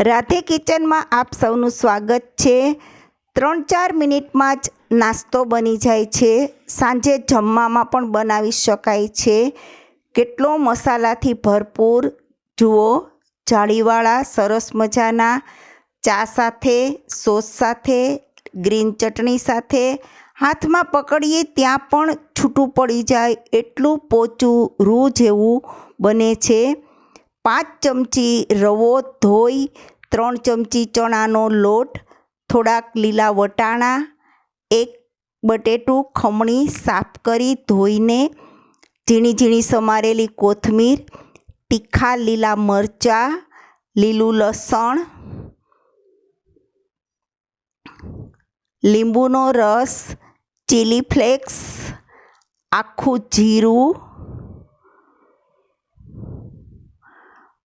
રાધે કિચનમાં આપ સૌનું સ્વાગત છે. ત્રણ ચાર મિનિટમાં જ નાસ્તો બની જાય છે. સાંજે જમવામાં પણ બનાવી શકાય છે. કેટલો મસાલાથી ભરપૂર? જુઓ, જાળીવાળા, સરસ મજાના, ચા સાથે, સોસ સાથે, ગ્રીન ચટણી સાથે. હાથમાં પકડીએ ત્યાં પણ છૂટું પડી જાય એટલું પોચું રૂ જેવું બને છે. પાંચ ચમચી રવો ધોઈ, ત્રણ ચમચી ચણાનો લોટ, થોડાક લીલા વટાણા, એક બટેટું ખમણી સાફ કરી ધોઈને ઝીણી ઝીણી સમારેલી કોથમીર, તીખા લીલા મરચાં, લીલું લસણ, લીંબુનો રસ, ચીલી ફ્લેક્સ, આખું જીરું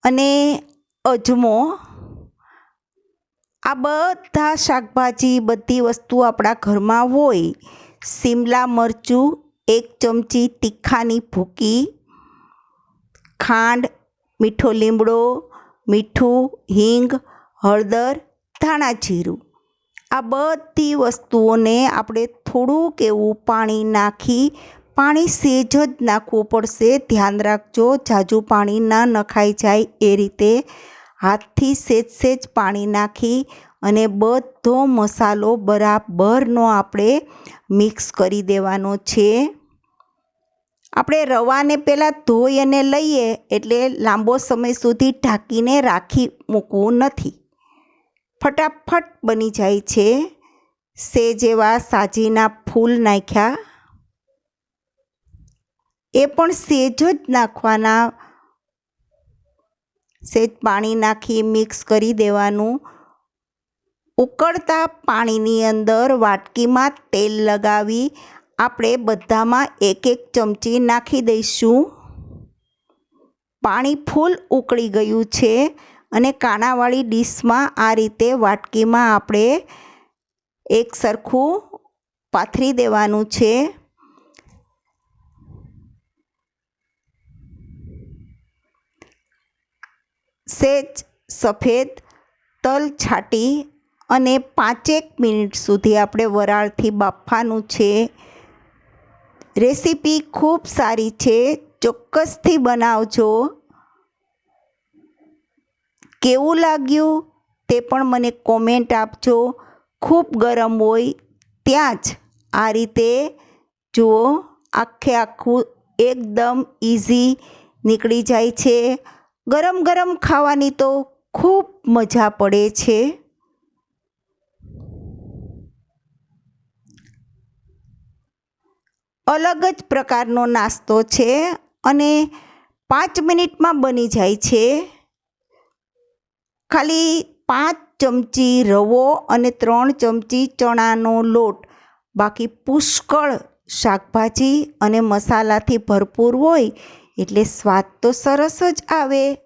અને અજમો, આ બધા શાકભાજી, બધી વસ્તુ આપણા ઘરમાં હોય. શિમલા મરચું, એક ચમચી તીખાની ભૂકી, ખાંડ, મીઠો લીમડો, મીઠું, હિંગ, હળદર, ધાણા જીરું. આ બધી વસ્તુઓને આપણે થોડુંક એવું પાણી નાખી પાણી સેજ જ નાખવું પડશે. ધ્યાન રાખજો ઝાઝું પાણી ના નખાઈ જાય એ રીતે હાથથી સેજ સેજ પાણી નાખી અને બધો મસાલો બરાબરનો આપણે મિક્સ કરી દેવાનો છે. આપણે રવાને પહેલાં ધોઈ અને લઈએ એટલે લાંબો સમય સુધી ઢાંકીને રાખી મૂકવું નથી. ફટાફટ બની જાય છે. સેજ એવા સાજીના ફૂલ નાખ્યા. એ પણ સેજ જ નાખવાના. સેજ પાણી નાખી મિક્સ કરી દેવાનું. ઉકળતા પાણીની અંદર વાટકીમાં તેલ લગાવી આપણે બધામાં એક એક ચમચી નાખી દઈશું. પાણી ફૂલ ઉકળી ગયું છે અને કાણાવાળી ડીશમાં આ રીતે વાટકીમાં આપણે એક સરખું પાથરી દેવાનું છે. સેજ, સફેદ, તલ છાંટી અને પાંચેક મિનિટ સુધી આપણે વરાળથી બાફવાનું છે. રેસીપી ખૂબ સારી છે. ચોક્કસથી બનાવજો. કેવું લાગ્યું તે પણ મને કોમેન્ટ આપજો. ખૂબ ગરમ હોય ત્યાં જ આ રીતે. જુઓ, આખે આખું એકદમ ઇઝી નીકળી જાય છે. ગરમ ગરમ ખાવાની તો ખૂબ મજા પડે છે. અલગ જ પ્રકારનો નાસ્તો છે અને પાંચ મિનિટમાં બની જાય છે. ખાલી પાંચ ચમચી રવો અને ત્રણ ચમચી ચણાનો લોટ, બાકી પુષ્કળ શાકભાજી અને મસાલાથી ભરપૂર હોય એટલે સ્વાદ તો સરસ જ આવે.